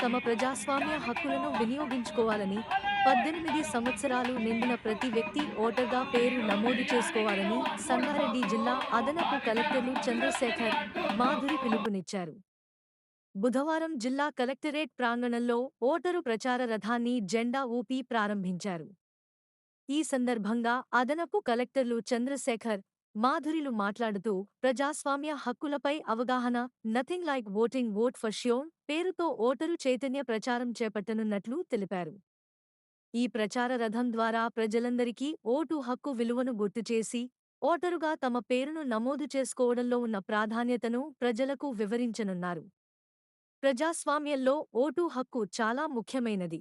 తమ ప్రజాస్వామ్య హక్కులను వినియోగించుకోవాలని పద్దెనిమిది సంవత్సరాలు నిండిన ప్రతి వ్యక్తి ఓటర్గా పేరు నమోదు చేసుకోవాలని సంగారెడ్డి జిల్లా అదనపు కలెక్టర్లు చంద్రశేఖర్ మాధురి పిలుపునిచ్చారు. బుధవారం జిల్లా కలెక్టరేట్ ప్రాంగణంలో ఓటరు ప్రచార రథాన్ని జెండా ఊపి ప్రారంభించారు. ఈ సందర్భంగా అదనపు కలెక్టర్లు చంద్రశేఖర్ మాధురిలు మాట్లాడుతూ ప్రజాస్వామ్య హక్కులపై అవగాహన nothing like voting vote for sure పేరుతో ఓటరు చైతన్య ప్రచారం చేపట్టనున్నట్లు తెలిపారు. ఈ ప్రచార రథం ద్వారా ప్రజలందరికీ ఓటు హక్కు విలువను గుర్తుచేసి ఓటరుగా తమ పేరును నమోదు చేసుకోవడంలో ఉన్న ప్రాధాన్యతను ప్రజలకు వివరించనున్నారు. ప్రజాస్వామ్యంలో ఓటు హక్కు చాలా ముఖ్యమైనది.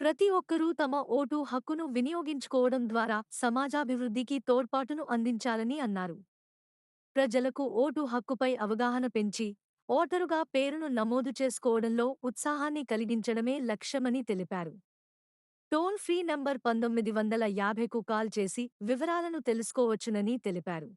ప్రతి ఒక్కరూ తమ ఓటు హక్కును వినియోగించుకోవడం ద్వారా సమాజాభివృద్ధికి తోడ్పాటును అందించాలని అన్నారు. ప్రజలకు ఓటు హక్కుపై అవగాహన పెంచి ఓటరుగా పేరును నమోదు చేసుకోవడంలో ఉత్సాహాన్ని కలిగించడమే లక్ష్యమని తెలిపారు. టోల్ ఫ్రీ నంబర్ పంతొమ్మిది వందల యాభైకు కాల్ చేసి వివరాలను తెలుసుకోవచ్చునని తెలిపారు.